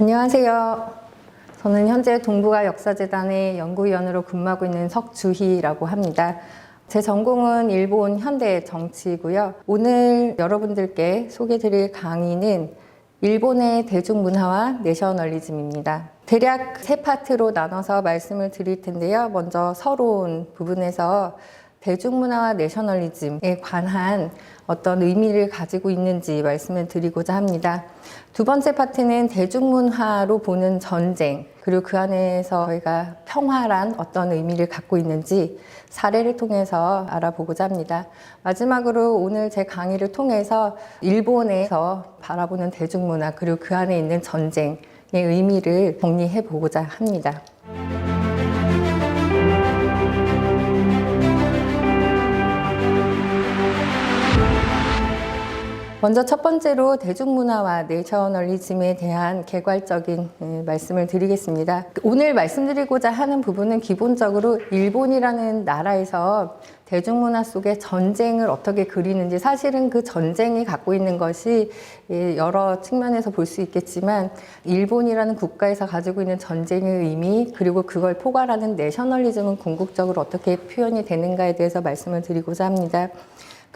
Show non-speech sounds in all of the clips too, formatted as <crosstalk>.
안녕하세요. 저는 현재 동북아 역사재단의 연구위원으로 근무하고 있는 석주희라고 합니다. 제 전공은 일본 현대 정치고요. 오늘 여러분들께 소개드릴 강의는 일본의 대중문화와 내셔널리즘입니다. 대략 세 파트로 나눠서 말씀을 드릴 텐데요. 먼저 서론 부분에서 대중문화와 내셔널리즘에 관한 어떤 의미를 가지고 있는지 말씀을 드리고자 합니다. 두 번째 파트는 대중문화로 보는 전쟁, 그리고 그 안에서 저희가 평화란 어떤 의미를 갖고 있는지 사례를 통해서 알아보고자 합니다. 마지막으로 오늘 제 강의를 통해서 일본에서 바라보는 대중문화, 그리고 그 안에 있는 전쟁의 의미를 정리해 보고자 합니다. 먼저 첫 번째로 대중문화와 내셔널리즘에 대한 개괄적인 예, 말씀을 드리겠습니다. 오늘 말씀드리고자 하는 부분은 기본적으로 일본이라는 나라에서 대중문화 속에 전쟁을 어떻게 그리는지 사실은 그 전쟁이 갖고 있는 것이 예, 여러 측면에서 볼 수 있겠지만 일본이라는 국가에서 가지고 있는 전쟁의 의미 그리고 그걸 포괄하는 내셔널리즘은 궁극적으로 어떻게 표현이 되는가에 대해서 말씀을 드리고자 합니다.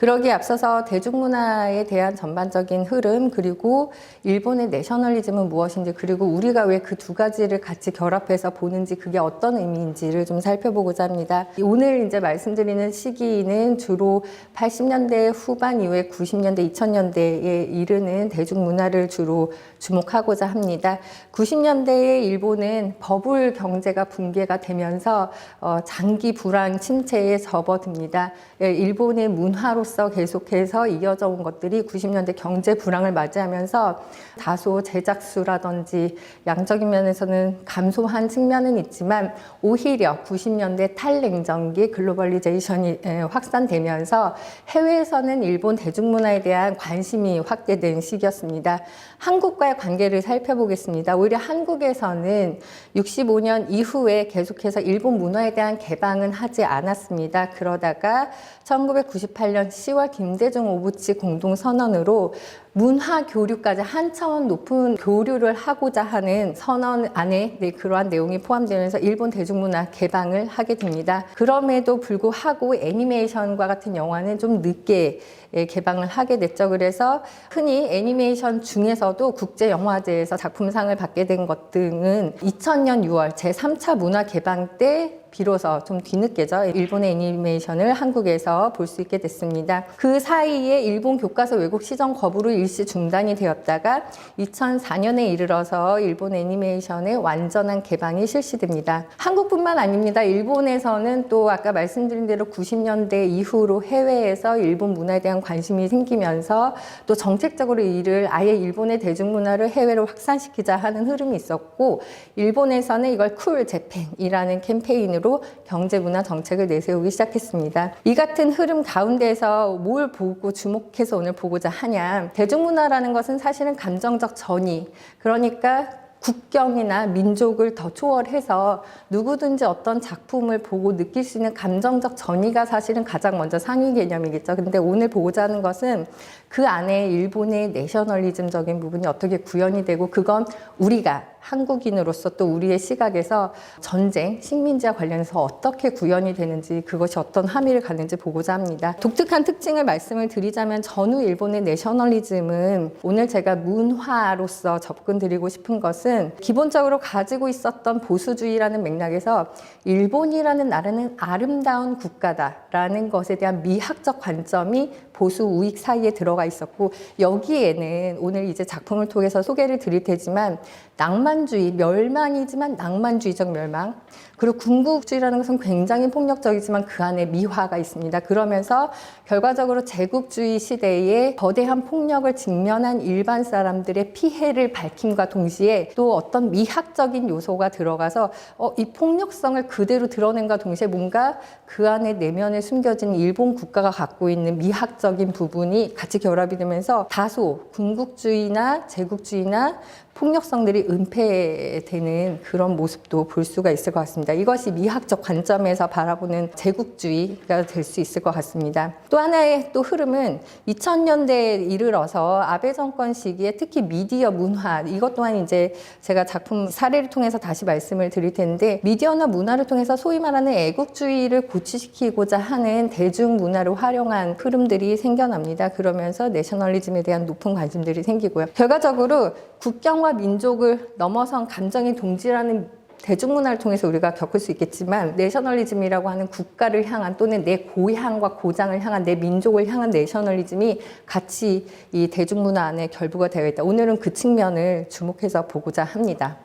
그러기에 앞서서 대중문화에 대한 전반적인 흐름 그리고 일본의 내셔널리즘은 무엇인지 그리고 우리가 왜 그 두 가지를 같이 결합해서 보는지 그게 어떤 의미인지를 좀 살펴보고자 합니다. 오늘 이제 말씀드리는 시기는 주로 80년대 후반 이후에 90년대, 2000년대에 이르는 대중문화를 주로 주목하고자 합니다. 90년대에 일본은 버블 경제가 붕괴가 되면서 어, 장기 불황 침체에 접어듭니다. 예, 일본의 문화로서 계속해서 이어져 온 것들이 90년대 경제 불황을 맞이하면서 다소 제작 수라든지 양적인 면에서는 감소한 측면은 있지만 오히려 90년대 탈냉전기 글로벌리제이션이 에, 확산되면서 해외에서는 일본 대중문화에 대한 관심이 확대된 시기였습니다. 한국과의 관계를 살펴보겠습니다. 오히려 한국에서는 65년 이후에 계속해서 일본 문화에 대한 개방은 하지 않았습니다. 그러다가 1998년 10월 김대중 오부치 공동 선언으로 문화 교류까지 한 차원 높은 교류를 하고자 하는 선언 안에 네, 그러한 내용이 포함되면서 일본 대중문화 개방을 하게 됩니다. 그럼에도 불구하고 애니메이션과 같은 영화는 좀 늦게 예, 개방을 하게 됐죠. 그래서 흔히 애니메이션 중에서도 국제영화제에서 작품상을 받게 된 것 등은 2000년 6월 제3차 문화 개방 때 비로소 좀 뒤늦게죠. 일본의 애니메이션을 한국에서 볼 수 있게 됐습니다. 그 사이에 일본 교과서 외국 시정 거부로 일시 중단이 되었다가 2004년에 이르러서 일본 애니메이션의 완전한 개방이 실시됩니다. 한국뿐만 아닙니다. 일본에서는 또 아까 말씀드린 대로 90년대 이후로 해외에서 일본 문화에 대한 관심이 생기면서 또 정책적으로 이를 아예 일본의 대중문화를 해외로 확산시키자 하는 흐름이 있었고 일본에서는 이걸 쿨 재팬이라는 캠페인으로 으로 경제 문화 정책을 내세우기 시작했습니다. 이 같은 흐름 가운데서 뭘 보고 주목해서 오늘 보고자 하냐. 대중문화라는 것은 사실은 감정적 전이 그러니까 국경이나 민족을 더 초월해서 누구든지 어떤 작품을 보고 느낄 수 있는 감정적 전이가 사실은 가장 먼저 상위 개념이겠죠. 근데 오늘 보고자 하는 것은 그 안에 일본의 내셔널리즘적인 부분이 어떻게 구현이 되고 그건 우리가 한국인으로서 또 우리의 시각에서 전쟁, 식민지와 관련해서 어떻게 구현이 되는지 그것이 어떤 함의를 갖는지 보고자 합니다. 독특한 특징을 말씀을 드리자면 전후 일본의 내셔널리즘은 오늘 제가 문화로서 접근 드리고 싶은 것은 기본적으로 가지고 있었던 보수주의라는 맥락에서 일본이라는 나라는 아름다운 국가다라는 것에 대한 미학적 관점이 보수 우익 사이에 들어가 있었고 여기에는 오늘 이제 작품을 통해서 소개를 드릴 테지만 낭만 주의, 멸망이지만 낭만주의적 멸망. 그리고 궁극주의라는 것은 굉장히 폭력적이지만 그 안에 미화가 있습니다. 그러면서 결과적으로 제국주의 시대에 거대한 폭력을 직면한 일반 사람들의 피해를 밝힘과 동시에 또 어떤 미학적인 요소가 들어가서 어, 이 폭력성을 그대로 드러낸과 동시에 뭔가 그 안에 내면에 숨겨진 일본 국가가 갖고 있는 미학적 미학적인 부분이 같이 결합이 되면서 다소 군국주의나 제국주의나 폭력성들이 은폐되는 그런 모습도 볼 수가 있을 것 같습니다. 이것이 미학적 관점에서 바라보는 제국주의가 될 수 있을 것 같습니다. 또 하나의 또 흐름은 2000년대에 이르러서 아베 정권 시기에 특히 미디어 문화 이것 또한 이제 제가 작품 사례를 통해서 다시 말씀을 드릴 텐데 미디어나 문화를 통해서 소위 말하는 애국주의를 고취시키고자 하는 대중 문화를 활용한 흐름들이 생겨납니다. 그러면서 내셔널리즘에 대한 높은 관심들이 생기고요. 결과적으로 국경과 민족을 넘어선 감정의 동지라는 대중문화를 통해서 우리가 겪을 수 있겠지만 내셔널리즘이라고 하는 국가를 향한 또는 내 고향과 고장을 향한 내 민족을 향한 내셔널리즘이 같이 이 대중문화 안에 결부가 되어 있다. 오늘은 그 측면을 주목해서 보고자 합니다.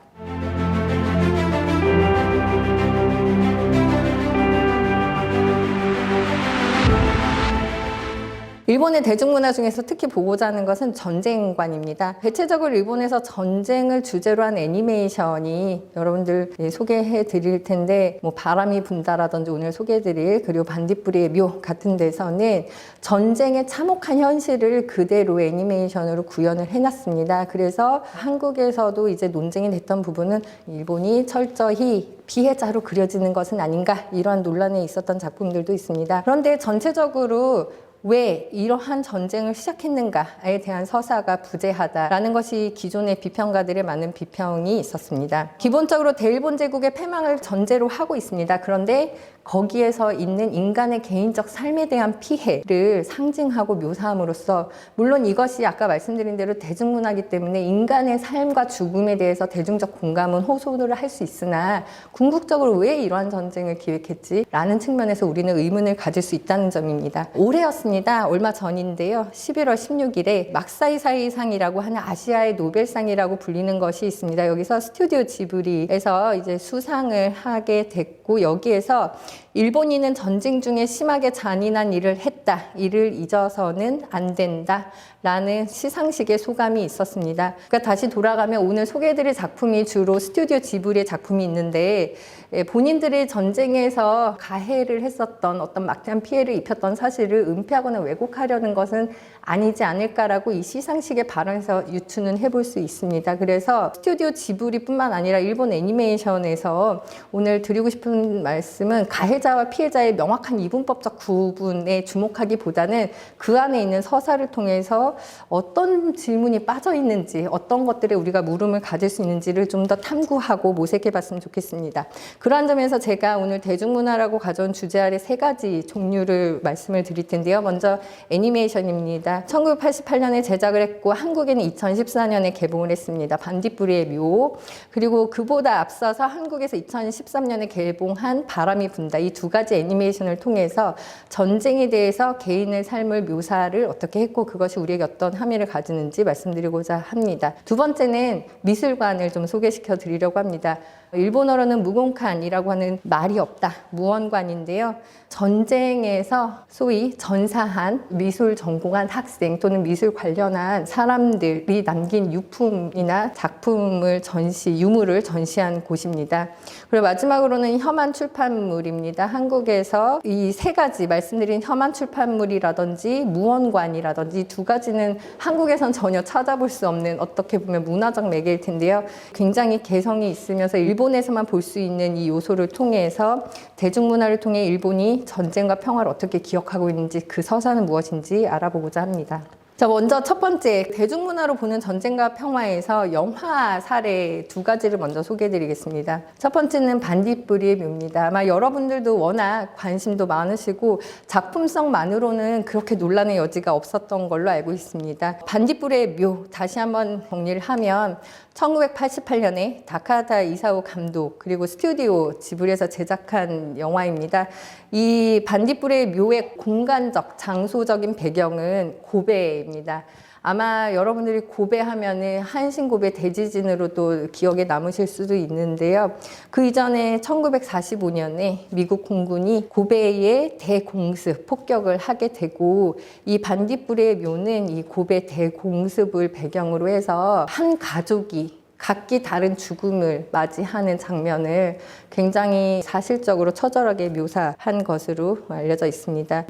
일본의 대중문화 중에서 특히 보고자 하는 것은 전쟁관입니다. 대체적으로 일본에서 전쟁을 주제로 한 애니메이션이 여러분들 예, 소개해 드릴 텐데, 뭐 바람이 분다라든지 오늘 소개해 드릴 그리고 반딧불이의 묘 같은 데서는 전쟁의 참혹한 현실을 그대로 애니메이션으로 구현을 해놨습니다. 그래서 한국에서도 이제 논쟁이 됐던 부분은 일본이 철저히 피해자로 그려지는 것은 아닌가 이런 논란에 있었던 작품들도 있습니다. 그런데 전체적으로 왜 이러한 전쟁을 시작했는가에 대한 서사가 부재하다라는 것이 기존의 비평가들의 많은 비평이 있었습니다. 기본적으로 대일본 제국의 패망을 전제로 하고 있습니다. 그런데 거기에서 있는 인간의 개인적 삶에 대한 피해를 상징하고 묘사함으로써 물론 이것이 아까 말씀드린 대로 대중문화이기 때문에 인간의 삶과 죽음에 대해서 대중적 공감은 호소를 할 수 있으나 궁극적으로 왜 이러한 전쟁을 기획했지? 라는 측면에서 우리는 의문을 가질 수 있다는 점입니다. 올해였습니다. 얼마 전인데요. 11월 16일에 막사이사이상이라고 하는 아시아의 노벨상이라고 불리는 것이 있습니다. 여기서 스튜디오 지브리에서 이제 수상을 하게 됐고 여기에서 일본인은 전쟁 중에 심하게 잔인한 일을 했다. 이를 잊어서는 안 된다. 라는 시상식의 소감이 있었습니다. 그러니까 다시 돌아가면 오늘 소개해드릴 작품이 주로 스튜디오 지브리의 작품이 있는데 예, 본인들의 전쟁에서 가해를 했었던 어떤 막대한 피해를 입혔던 사실을 은폐하거나 왜곡하려는 것은 아니지 않을까라고 이 시상식의 발언에서 유추는 해볼 수 있습니다. 그래서 스튜디오 지브리뿐만 아니라 일본 애니메이션에서 오늘 드리고 싶은 말씀은 가해자와 피해자의 명확한 이분법적 구분에 주목하기보다는 그 안에 있는 서사를 통해서 어떤 질문이 빠져 있는지 어떤 것들에 우리가 물음을 가질 수 있는지를 좀 더 탐구하고 모색해 봤으면 좋겠습니다. 그러한 점에서 제가 오늘 대중문화라고 가져온 주제 아래 세 가지 종류를 말씀을 드릴 텐데요. 먼저 애니메이션입니다. 1988년에 제작을 했고 한국에는 2014년에 개봉을 했습니다. 반딧불이의 묘. 그리고 그보다 앞서서 한국에서 2013년에 개봉한 바람이 분다. 이 두 가지 애니메이션을 통해서 전쟁에 대해서 개인의 삶을 묘사를 어떻게 했고 그것이 우리에게 어떤 함의를 가지는지 말씀드리고자 합니다. 두 번째는 미술관을 좀 소개시켜 드리려고 합니다. 일본어로는 무공칸이라고 하는 말이 없다. 무언관인데요. 전쟁에서 소위 전사한 미술 전공한 학생 또는 미술 관련한 사람들이 남긴 유품이나 작품을 전시, 유물을 전시한 곳입니다. 그리고 마지막으로는 혐한 출판물입니다. 한국에서 이 세 가지 말씀드린 혐한 출판물이라든지 무언관이라든지 두 가지는 한국에선 전혀 찾아볼 수 없는 어떻게 보면 문화적 매개일 텐데요. 굉장히 개성이 있으면서 일 본에서만 볼 수 있는 이 요소를 통해서 대중문화를 통해 일본이 전쟁과 평화를 어떻게 기억하고 있는지 그 서사는 무엇인지 알아보고자 합니다. 자, 먼저 첫 번째, 대중문화로 보는 전쟁과 평화에서 영화 사례 두 가지를 먼저 소개해 드리겠습니다. 첫 번째는 반딧불이의 묘입니다. 아마 여러분들도 워낙 관심도 많으시고 작품성만으로는 그렇게 논란의 여지가 없었던 걸로 알고 있습니다. 반딧불의 묘, 다시 한번 정리를 하면 1988년에 다카타 이사오 감독 그리고 스튜디오 지브리에서 제작한 영화입니다. 이 반딧불의 묘의 공간적, 장소적인 배경은 고베입니다. 아마 여러분들이 고베 하면은 한신고베 대지진으로도 기억에 남으실 수도 있는데요. 그 이전에 1945년에 미국 공군이 고베에 대공습, 폭격을 하게 되고 이 반딧불의 묘는 이 고베 대공습을 배경으로 해서 한 가족이 각기 다른 죽음을 맞이하는 장면을 굉장히 사실적으로 처절하게 묘사한 것으로 알려져 있습니다.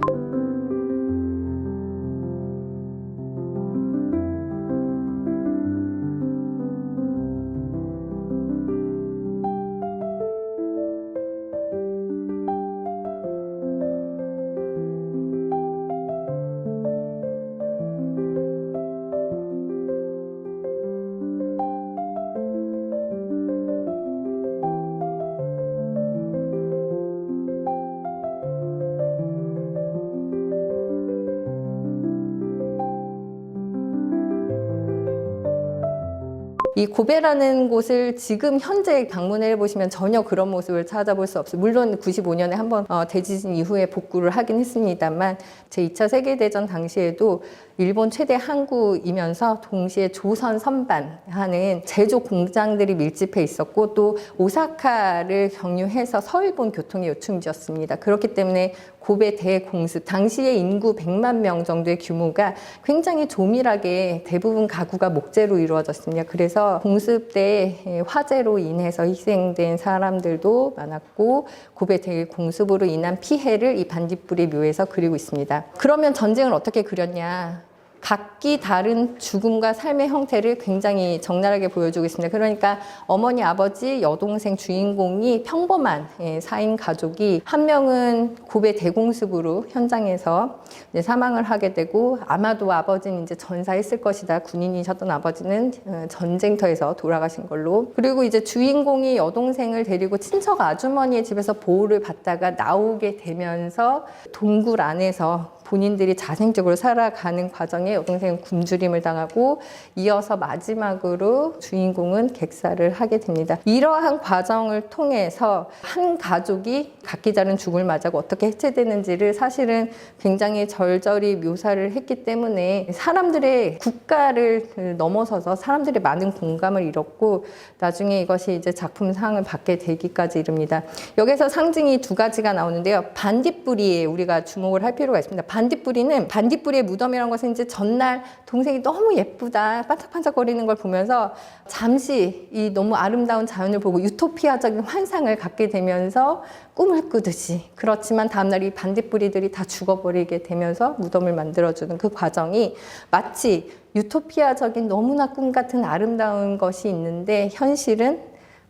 이 고베라는 곳을 지금 현재 방문해 보시면 전혀 그런 모습을 찾아볼 수 없어요. 물론 95년에 한번 어, 대지진 이후에 복구를 하긴 했습니다만 제 2차 세계대전 당시에도 일본 최대 항구이면서 동시에 조선 선반하는 제조 공장들이 밀집해 있었고 또 오사카를 경유해서 서일본 교통의 요충지였습니다. 그렇기 때문에 고베 대공습 당시의 인구 100만 명 정도의 규모가 굉장히 조밀하게 대부분 가구가 목재로 이루어졌습니다. 그래서 공습 때 화재로 인해서 희생된 사람들도 많았고 고베 대공습으로 인한 피해를 이 반딧불이 묘에서 그리고 있습니다. 그러면 전쟁을 어떻게 그렸냐? 각기 다른 죽음과 삶의 형태를 굉장히 적나라하게 보여주고 있습니다. 그러니까 어머니, 아버지, 여동생 주인공이 평범한 예, 4인 가족이 한 명은 고베 대공습으로 현장에서 사망을 하게 되고 아마도 아버지는 이제 전사했을 것이다. 군인이셨던 아버지는 어, 전쟁터에서 돌아가신 걸로. 그리고 이제 주인공이 여동생을 데리고 친척 아주머니의 집에서 보호를 받다가 나오게 되면서 동굴 안에서 본인들이 자생적으로 살아가는 과정에 여동생은 굶주림을 당하고 이어서 마지막으로 주인공은 객사를 하게 됩니다. 이러한 과정을 통해서 한 가족이 각기 다른 죽을 맞아고 어떻게 해체되는지를 사실은 굉장히 절절히 묘사를 했기 때문에 사람들의 국가를 넘어서서 사람들의 많은 공감을 잃었고 나중에 이것이 이제 작품상을 받게 되기까지 이릅니다. 여기서 상징이 두 가지가 나오는데요. 반딧불이에 우리가 주목을 할 필요가 있습니다. 반딧불이는 반딧불이의 무덤이라는 것은 이제 전날 동생이 너무 예쁘다 반짝반짝거리는 걸 보면서 잠시 이 너무 아름다운 자연을 보고 유토피아적인 환상을 갖게 되면서 꿈을 꾸듯이 그렇지만 다음날 이 반딧불이들이 다 죽어버리게 되면서 무덤을 만들어주는 그 과정이 마치 유토피아적인 너무나 꿈 같은 아름다운 것이 있는데 현실은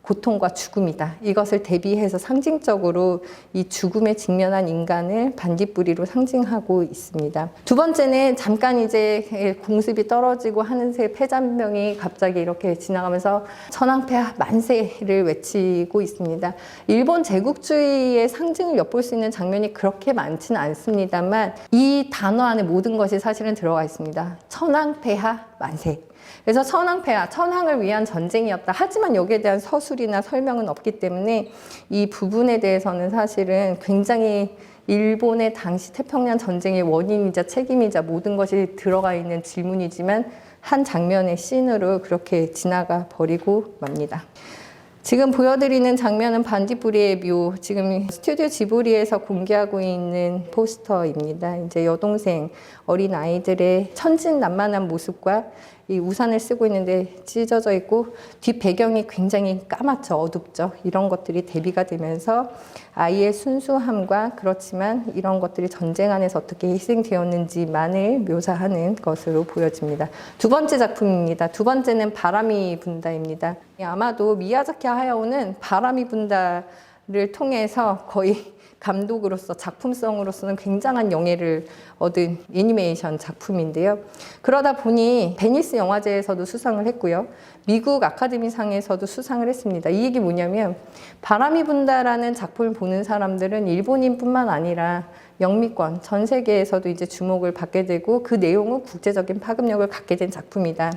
고통과 죽음이다. 이것을 대비해서 상징적으로 이 죽음에 직면한 인간을 반딧불이로 상징하고 있습니다. 두 번째는 잠깐 이제 공습이 떨어지고 하는 새 폐잔병이 갑자기 이렇게 지나가면서 천황폐하 만세를 외치고 있습니다. 일본 제국주의의 상징을 엿볼 수 있는 장면이 그렇게 많지는 않습니다만 이 단어 안에 모든 것이 사실은 들어가 있습니다. 천황폐하 만세. 그래서 천황폐하, 천황을 위한 전쟁이었다. 하지만 여기에 대한 서술이나 설명은 없기 때문에 이 부분에 대해서는 사실은 굉장히 일본의 당시 태평양 전쟁의 원인이자 책임이자 모든 것이 들어가 있는 질문이지만 한 장면의 씬으로 그렇게 지나가 버리고 맙니다. 지금 보여드리는 장면은 반딧불이의 묘. 지금 스튜디오 지브리에서 공개하고 있는 포스터입니다. 이제 여동생 어린 아이들의 천진난만한 모습과 이 우산을 쓰고 있는데 찢어져 있고 뒷 배경이 굉장히 까맣죠, 어둡죠. 이런 것들이 대비가 되면서 아이의 순수함과 그렇지만 이런 것들이 전쟁 안에서 어떻게 희생되었는지만을 묘사하는 것으로 보여집니다. 두 번째 작품입니다. 두 번째는 바람이 분다입니다. 아마도 미야자키 하야오는 바람이 분다 를 통해서 거의 <laughs> 감독으로서 작품성으로서는 굉장한 영예를 얻은 애니메이션 작품인데요. 그러다 보니 베니스 영화제에서도 수상을 했고요. 미국 아카데미상에서도 수상을 했습니다. 이 얘기 뭐냐면 바람이 분다라는 작품을 보는 사람들은 일본인뿐만 아니라 영미권 전 세계에서도 이제 주목을 받게 되고 그 내용은 국제적인 파급력을 갖게 된 작품이다.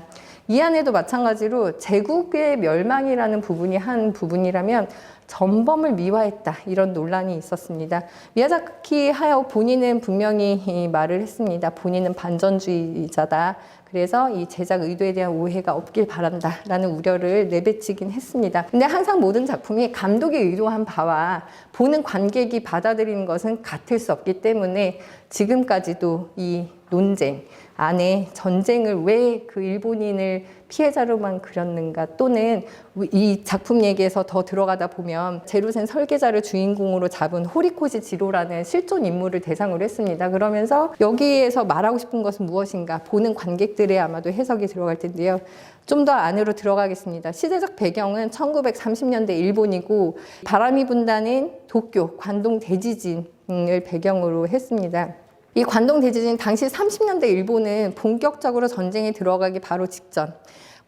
이 안에도 마찬가지로 제국의 멸망이라는 부분이 한 부분이라면 전범을 미화했다 이런 논란이 있었습니다. 미야자키 하야오 본인은 분명히 말을 했습니다. 본인은 반전주의자다. 그래서 이 제작 의도에 대한 오해가 없길 바란다 라는 우려를 내뱉이긴 했습니다. 근데 항상 모든 작품이 감독이 의도한 바와 보는 관객이 받아들이는 것은 같을 수 없기 때문에 지금까지도 이 논쟁 안에 전쟁을 왜 그 일본인을 피해자로만 그렸는가 또는 이 작품 얘기에서 더 들어가다 보면 제루센 설계자를 주인공으로 잡은 호리코시 지로라는 실존 인물을 대상으로 했습니다. 그러면서 여기에서 말하고 싶은 것은 무엇인가 보는 관객들의 아마도 해석이 들어갈 텐데요. 좀 더 안으로 들어가겠습니다. 시대적 배경은 1930년대 일본이고 바람이 분다는 도쿄 관동 대지진을 배경으로 했습니다. 이 관동 대지진 당시 30년대 일본은 본격적으로 전쟁에 들어가기 바로 직전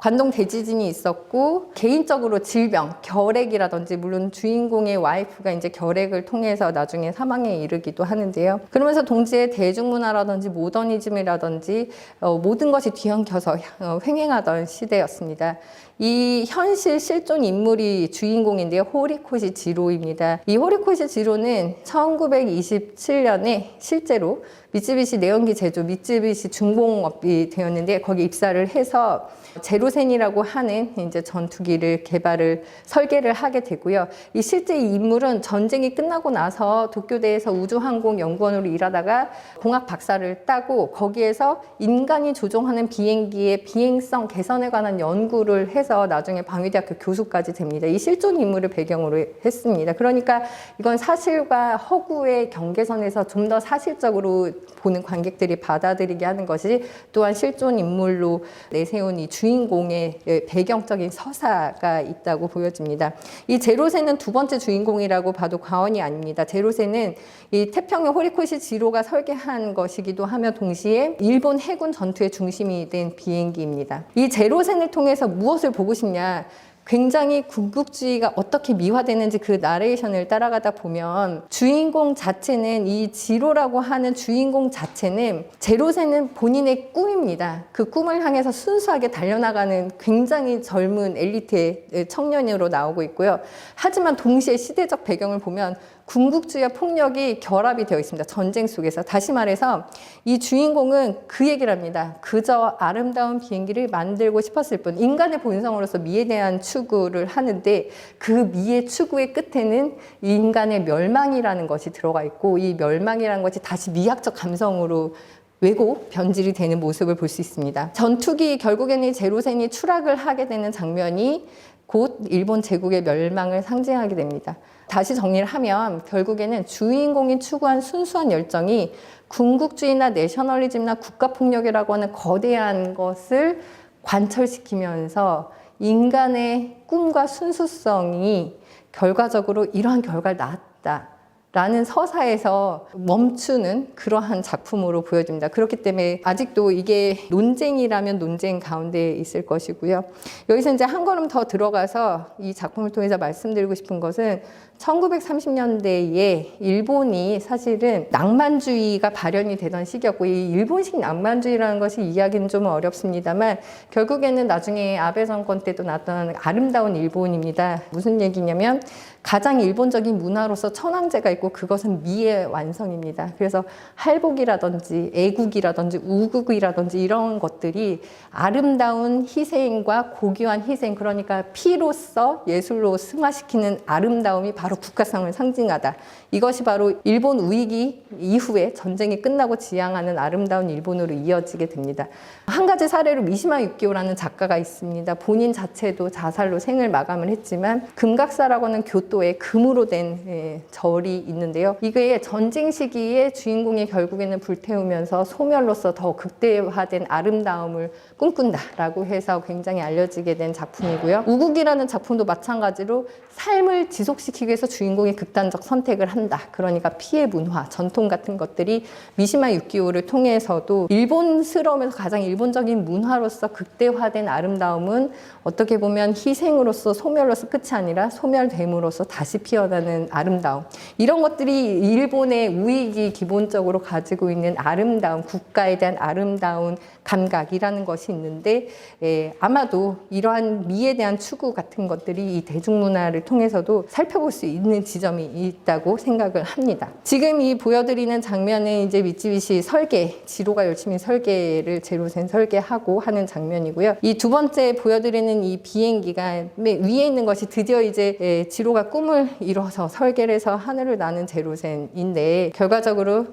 관동 대지진이 있었고 개인적으로 질병, 결핵이라든지 물론 주인공의 와이프가 이제 결핵을 통해서 나중에 사망에 이르기도 하는데요. 그러면서 동시에 대중문화라든지 모더니즘이라든지 어, 모든 것이 뒤엉켜서 어, 횡행하던 시대였습니다. 이 현실 실존 인물이 주인공인데요. 호리코시 지로입니다. 이 호리코시 지로는 1927년에 실제로 미쯔비시 내연기 제조 미쯔비시 중공업이 되었는데 거기 입사를 해서 제로 센이라고 하는 이제 전투기를 개발을 설계를 하게 되고요. 이 실제 이 인물은 전쟁이 끝나고 나서 도쿄대에서 우주항공 연구원으로 일하다가 공학 박사를 따고 거기에서 인간이 조종하는 비행기의 비행성 개선에 관한 연구를 해서 나중에 방위대학교 교수까지 됩니다. 이 실존 인물을 배경으로 했습니다. 그러니까 이건 사실과 허구의 경계선에서 좀 더 사실적으로 보는 관객들이 받아들이게 하는 것이 또한 실존 인물로 내세운 이 주인공 의 배경적인 서사가 있다고 보여집니다. 이 제로세는 두 번째 주인공이라고 봐도 과언이 아닙니다. 제로세는 이 태평양 호리코시 지로가 설계한 것이기도 하며 동시에 일본 해군 전투의 중심이 된 비행기입니다. 이 제로센을 통해서 무엇을 보고 싶냐? 굉장히 군국주의가 어떻게 미화되는지 그 나레이션을 따라가다 보면 주인공 자체는 이 지로라고 하는 주인공 자체는 제로세는 본인의 꿈입니다. 그 꿈을 향해서 순수하게 달려나가는 굉장히 젊은 엘리트의 청년으로 나오고 있고요. 하지만 동시에 시대적 배경을 보면 군국주의와 폭력이 결합이 되어 있습니다. 전쟁 속에서. 다시 말해서 이 주인공은 그 얘기를 합니다. 그저 아름다운 비행기를 만들고 싶었을 뿐. 인간의 본성으로서 미에 대한 추구를 하는데 그 미의 추구의 끝에는 인간의 멸망이라는 것이 들어가 있고 이 멸망이라는 것이 다시 미학적 감성으로 왜곡 변질이 되는 모습을 볼 수 있습니다. 전투기 결국에는 이 제로센이 추락을 하게 되는 장면이 곧 일본 제국의 멸망을 상징하게 됩니다. 다시 정리를 하면 결국에는 주인공이 추구한 순수한 열정이 군국주의나 내셔널리즘이나 국가폭력이라고 하는 거대한 것을 관철시키면서 인간의 꿈과 순수성이 결과적으로 이러한 결과를 낳았다. 라는 서사에서 멈추는 그러한 작품으로 보여집니다. 그렇기 때문에 아직도 이게 논쟁이라면 논쟁 가운데 있을 것이고요. 여기서 이제 한 걸음 더 들어가서 이 작품을 통해서 말씀드리고 싶은 것은 1930년대에 일본이 사실은 낭만주의가 발현이 되던 시기였고 이 일본식 낭만주의라는 것이 이야기는 좀 어렵습니다만 결국에는 나중에 아베 정권 때도 나타난 아름다운 일본입니다. 무슨 얘기냐면 가장 일본적인 문화로서 천황제가 있고 그것은 미의 완성입니다. 그래서 할복이라든지 애국이라든지 우국이라든지 이런 것들이 아름다운 희생과 고귀한 희생 그러니까 피로서 예술로 승화시키는 아름다움이 바로 국가성을 상징하다. 이것이 바로 일본 우익이 이후에 전쟁이 끝나고 지향하는 아름다운 일본으로 이어지게 됩니다. 한 가지 사례로 미시마 유키오라는 작가가 있습니다. 본인 자체도 자살로 생을 마감을 했지만 금각사라고 하는 교토 에 금으로 된 예, 절이 있는데요. 이게 전쟁 시기에 주인공이 결국에는 불태우면서 소멸로서 더 극대화된 아름다움을 꿈꾼다라고 해서 굉장히 알려지게 된 작품이고요. 우국이라는 작품도 마찬가지로 삶을 지속시키기 위해서 주인공이 극단적 선택을 한다. 그러니까 피해 문화, 전통 같은 것들이 미시마 유키오를 통해서도 일본스러우면서 가장 일본적인 문화로서 극대화된 아름다움은 어떻게 보면 희생으로서 소멸로서 끝이 아니라 소멸됨으로써 다시 피어나는 아름다움. 이런 것들이 일본의 우익이 기본적으로 가지고 있는 아름다움, 국가에 대한 아름다운 감각이라는 것이 있는데 예, 아마도 이러한 미에 대한 추구 같은 것들이 이 대중문화를 통해서도 살펴볼 수 있는 지점이 있다고 생각을 합니다. 지금 이 보여드리는 장면은 이제 미쯔비시 설계, 지로가 열심히 설계를 제로센 설계하고 하는 장면이고요. 이 두 번째 보여드리는 이 비행기가 맨 위에 있는 것이 드디어 이제 예, 지로가 꿈을 이뤄서 설계를 해서 하늘을 나는 제로센인데 결과적으로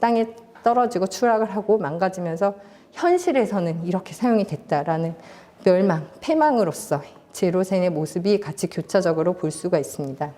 땅에 떨어지고 추락을 하고 망가지면서 현실에서는 이렇게 사용이 됐다라는 멸망, 패망으로서 제로센의 모습이 같이 교차적으로 볼 수가 있습니다.